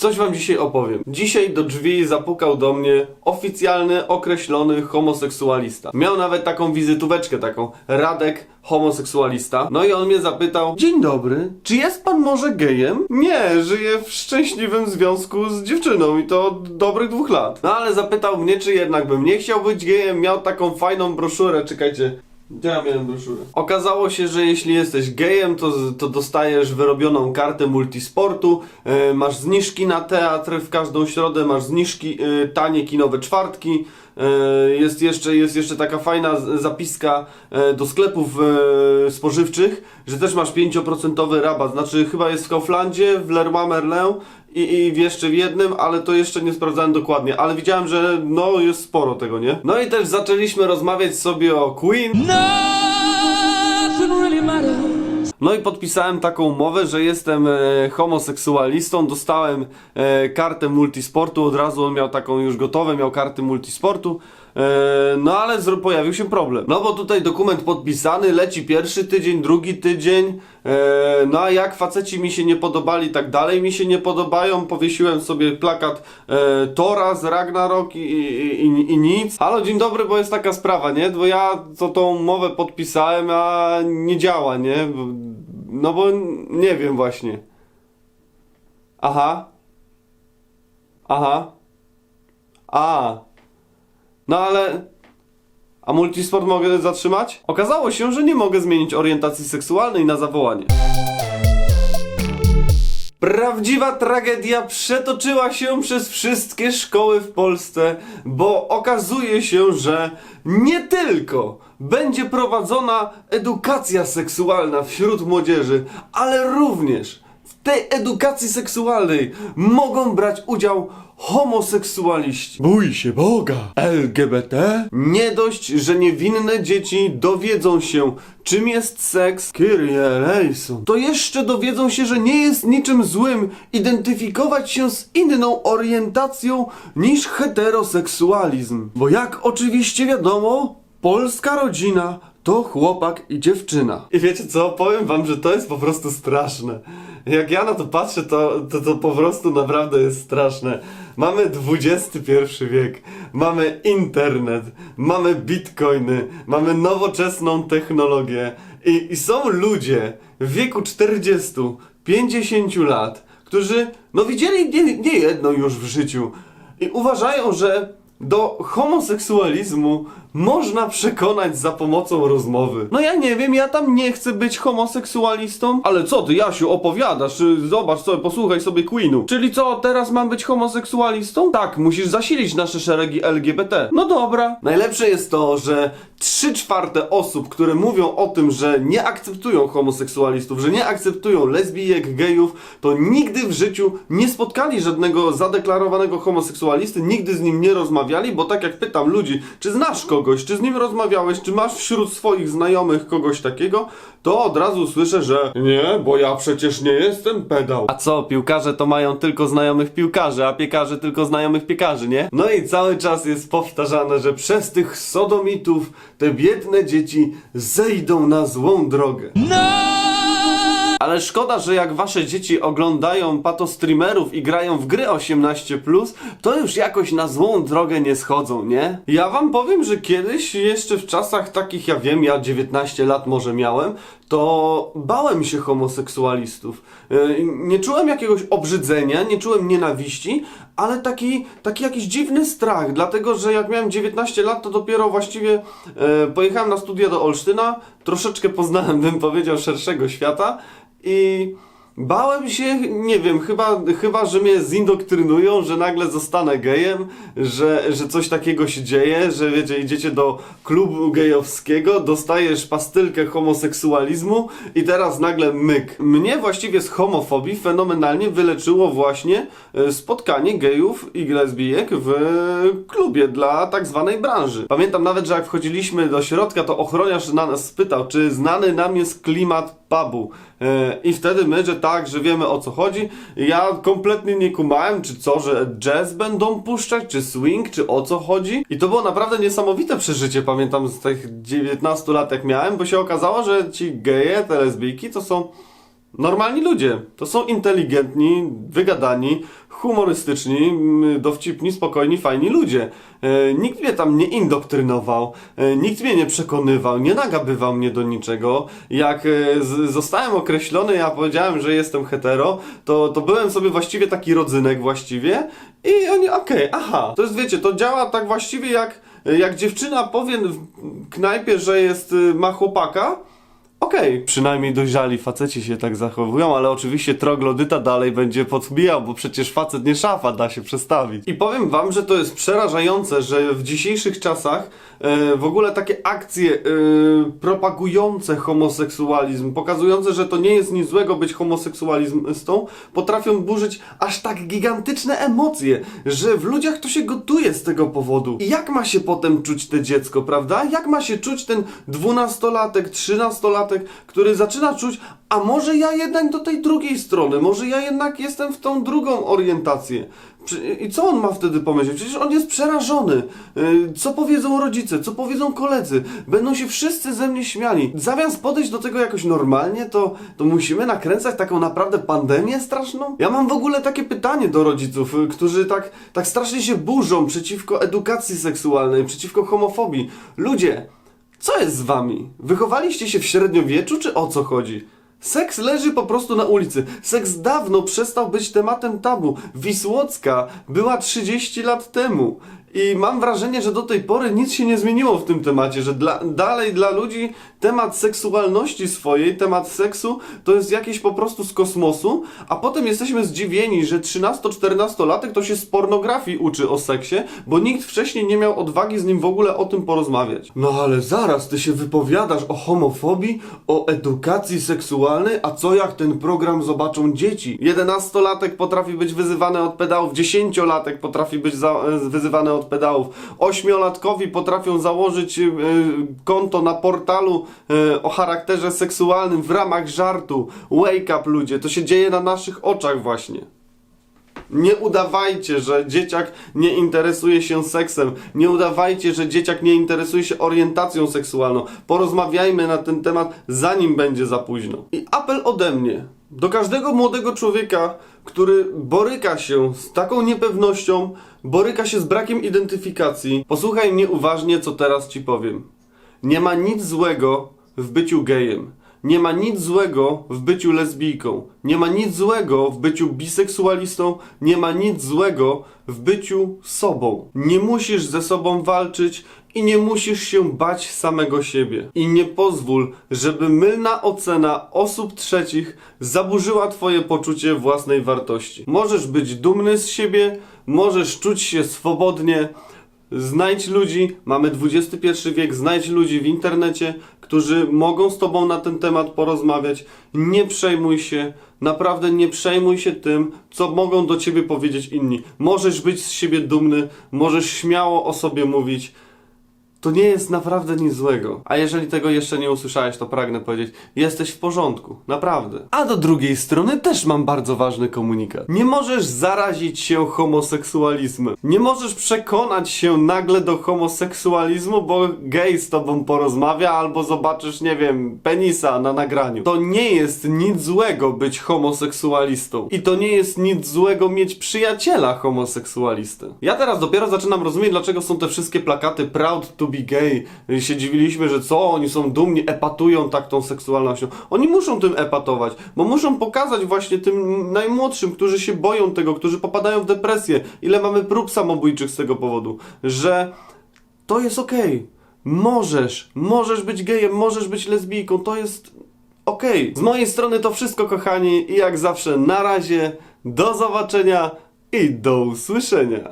Coś wam dzisiaj opowiem. Dzisiaj do drzwi zapukał do mnie oficjalny, określony homoseksualista. Miał nawet taką wizytóweczkę, taką Radek homoseksualista. No i on mnie zapytał: Dzień dobry, czy jest pan może gejem? Nie, żyję w szczęśliwym związku z dziewczyną i to od dobrych dwóch lat. No ale zapytał mnie, czy jednak bym nie chciał być gejem. Miał taką fajną broszurę, czekajcie. Ja miałem broszurę? Okazało się, że jeśli jesteś gejem, to, to dostajesz wyrobioną kartę multisportu, e, masz zniżki na teatr w każdą środę, masz zniżki, e, tanie kinowe czwartki, jest jeszcze, jest jeszcze taka fajna zapiska e, do sklepów e, spożywczych, że też masz 5% rabat, znaczy chyba jest w Kauflandzie, w Leroy Merlin i, i jeszcze w jednym, ale to jeszcze nie sprawdzałem dokładnie, ale widziałem, że no jest sporo tego, nie? No i też zaczęliśmy rozmawiać sobie o Queen, matters. No i podpisałem taką umowę, że jestem e, homoseksualistą, dostałem e, kartę multisportu, od razu on miał taką już gotową, miał karty multisportu. E, no ale pojawił się problem. No bo tutaj dokument podpisany, leci pierwszy tydzień, drugi tydzień. E, no a jak faceci mi się nie podobali, tak dalej mi się nie podobają, powiesiłem sobie plakat e, Tora z Ragnarok i, i, i, nic. Halo, dzień dobry, bo jest taka sprawa, nie? Bo ja to tą umowę podpisałem, a nie działa, nie? No bo nie wiem właśnie. Aha. Aha. A. No ale. A multisport mogę zatrzymać? Okazało się, że nie mogę zmienić orientacji seksualnej na zawołanie. Prawdziwa tragedia przetoczyła się przez wszystkie szkoły w Polsce, bo okazuje się, że nie tylko będzie prowadzona edukacja seksualna wśród młodzieży, ale również w tej edukacji seksualnej mogą brać udział homoseksualiści. Bój się Boga! LGBT? Nie dość, że niewinne dzieci dowiedzą się, czym jest seks, Kyrie eleison, to jeszcze dowiedzą się, że nie jest niczym złym identyfikować się z inną orientacją niż heteroseksualizm. Bo jak oczywiście wiadomo, polska rodzina to chłopak i dziewczyna. I wiecie co, powiem wam, że to jest po prostu straszne. Jak ja na to patrzę, to, to, to po prostu naprawdę jest straszne. Mamy XXI wiek, mamy internet, mamy bitcoiny, mamy nowoczesną technologię i, i są ludzie w wieku 40, 50 lat, którzy no widzieli nie, nie jedno już w życiu i uważają, że do homoseksualizmu można przekonać za pomocą rozmowy. No ja nie wiem, ja tam nie chcę być homoseksualistą. Ale co ty, Jasiu, opowiadasz? Y, Zobacz sobie, posłuchaj sobie Queenu. Czyli co, teraz mam być homoseksualistą? Tak, musisz zasilić nasze szeregi LGBT. No dobra. Najlepsze jest to, że 3 czwarte osób, które mówią o tym, że nie akceptują homoseksualistów, że nie akceptują lesbijek, gejów, to nigdy w życiu nie spotkali żadnego zadeklarowanego homoseksualisty, nigdy z nim nie rozmawiali, bo tak jak pytam ludzi, czy znasz kogoś, czy z nim rozmawiałeś, czy masz wśród swoich znajomych kogoś takiego, to od razu słyszę, że nie, bo ja przecież nie jestem pedał. A co, piłkarze to mają tylko znajomych piłkarzy, a piekarze tylko znajomych piekarzy, nie? No i cały czas jest powtarzane, że przez tych sodomitów te biedne dzieci zejdą na złą drogę. Ale szkoda, że jak wasze dzieci oglądają pato streamerów i grają w gry 18+, to już jakoś na złą drogę nie schodzą, nie? Ja wam powiem, że kiedyś, jeszcze w czasach takich, ja wiem, ja 19 lat może miałem, to bałem się homoseksualistów. Yy, Nie czułem jakiegoś obrzydzenia, nie czułem nienawiści, ale taki, taki jakiś dziwny strach, dlatego że jak miałem 19 lat, to dopiero właściwie e, pojechałem na studia do Olsztyna, troszeczkę poznałem, bym powiedział, szerszego świata i bałem się, nie wiem, chyba, chyba że mnie zindoktrynują, że nagle zostanę gejem, że, że coś takiego się dzieje, że wiecie, idziecie do klubu gejowskiego, dostajesz pastylkę homoseksualizmu i teraz nagle myk. Mnie właściwie z homofobii fenomenalnie wyleczyło właśnie e, spotkanie gejów i lesbijek w klubie dla tak zwanej branży. Pamiętam nawet, że jak wchodziliśmy do środka, to ochroniarz na nas spytał, czy znany nam jest klimat pubu. E, I wtedy my, że tak, że wiemy o co chodzi. Ja kompletnie nie kumałem, czy co, że jazz będą puszczać, czy swing, czy o co chodzi. I to było naprawdę niesamowite przeżycie, pamiętam z tych 19 lat jak miałem, bo się okazało, że ci geje, te lesbijki to są Normalni ludzie. To są inteligentni, wygadani, humorystyczni, mm, dowcipni, spokojni, fajni ludzie. E, nikt mnie tam nie indoktrynował, e, nikt mnie nie przekonywał, nie nagabywał mnie do niczego. Jak e, zostałem określony, ja powiedziałem, że jestem hetero, to, to byłem sobie właściwie taki rodzynek właściwie i oni, okej, aha. To jest, wiecie, to działa tak właściwie jak, jak dziewczyna powie w knajpie, że jest, y, ma chłopaka, Okej, przynajmniej dojrzali faceci się tak zachowują, ale oczywiście troglodyta dalej będzie podbijał, bo przecież facet nie szafa, da się przestawić. I powiem wam, że to jest przerażające, że w dzisiejszych czasach e, w ogóle takie akcje e, propagujące homoseksualizm, pokazujące, że to nie jest nic złego być homoseksualistą, potrafią burzyć aż tak gigantyczne emocje, że w ludziach to się gotuje z tego powodu. I jak ma się potem czuć te dziecko, prawda? Jak ma się czuć ten dwunastolatek, trzynastolatek, który zaczyna czuć, a może ja jednak do tej drugiej strony, może ja jednak jestem w tą drugą orientację. I co on ma wtedy pomyśleć? Przecież on jest przerażony. Yy, Co powiedzą rodzice, co powiedzą koledzy? Będą się wszyscy ze mnie śmiali. Zamiast podejść do tego jakoś normalnie, to, to musimy nakręcać taką naprawdę pandemię straszną? Ja mam w ogóle takie pytanie do rodziców, y, którzy tak, tak strasznie się burzą przeciwko edukacji seksualnej, przeciwko homofobii. Ludzie, co jest z wami? Wychowaliście się w średniowieczu, czy o co chodzi? Seks leży po prostu na ulicy. Seks dawno przestał być tematem tabu. Wisłocka była 30 lat temu. I mam wrażenie, że do tej pory nic się nie zmieniło w tym temacie, że dla, dalej dla ludzi temat seksualności swojej, temat seksu to jest jakieś po prostu z kosmosu, a potem jesteśmy zdziwieni, że 13-14-latek to się z pornografii uczy o seksie, bo nikt wcześniej nie miał odwagi z nim w ogóle o tym porozmawiać. No ale zaraz, ty się wypowiadasz o homofobii, o edukacji seksualnej, a co jak ten program zobaczą dzieci? 11-latek potrafi być wyzywany od pedałów, 10-latek potrafi być za, e, wyzywany od pedałów, 8-latkowi potrafią założyć e, konto na portalu e, o charakterze seksualnym w ramach żartu. Wake up ludzie, to się dzieje na naszych oczach właśnie. Nie udawajcie, że dzieciak nie interesuje się seksem. Nie udawajcie, że dzieciak nie interesuje się orientacją seksualną. Porozmawiajmy na ten temat, zanim będzie za późno. I apel ode mnie do każdego młodego człowieka, który boryka się z taką niepewnością, boryka się z brakiem identyfikacji. Posłuchaj mnie uważnie, co teraz ci powiem. Nie ma nic złego w byciu gejem. Nie ma nic złego w byciu lesbijką. Nie ma nic złego w byciu biseksualistą. Nie ma nic złego w byciu sobą. Nie musisz ze sobą walczyć i nie musisz się bać samego siebie. I nie pozwól, żeby mylna ocena osób trzecich zaburzyła twoje poczucie własnej wartości. Możesz być dumny z siebie, możesz czuć się swobodnie, Znajdź ludzi, mamy XXI wiek, znajdź ludzi w internecie, którzy mogą z tobą na ten temat porozmawiać. Nie przejmuj się, naprawdę nie przejmuj się tym, co mogą do ciebie powiedzieć inni. Możesz być z siebie dumny, możesz śmiało o sobie mówić. To nie jest naprawdę nic złego. A jeżeli tego jeszcze nie usłyszałeś, to pragnę powiedzieć, jesteś w porządku, naprawdę. A do drugiej strony też mam bardzo ważny komunikat. Nie możesz zarazić się homoseksualizmem. Nie możesz przekonać się nagle do homoseksualizmu, bo gej z tobą porozmawia albo zobaczysz, nie wiem, penisa na nagraniu. To nie jest nic złego być homoseksualistą. I to nie jest nic złego mieć przyjaciela homoseksualistę. Ja teraz dopiero zaczynam rozumieć, dlaczego są te wszystkie plakaty proud to be gay. Się dziwiliśmy, że co, oni są dumni, epatują tak tą seksualnością. Oni muszą tym epatować, bo muszą pokazać właśnie tym najmłodszym, którzy się boją tego, którzy popadają w depresję. Ile mamy prób samobójczych z tego powodu, że to jest okej. Możesz, możesz być gejem, możesz być lesbijką, to jest okej. Z mojej strony to wszystko, kochani, i jak zawsze na razie, do zobaczenia i do usłyszenia.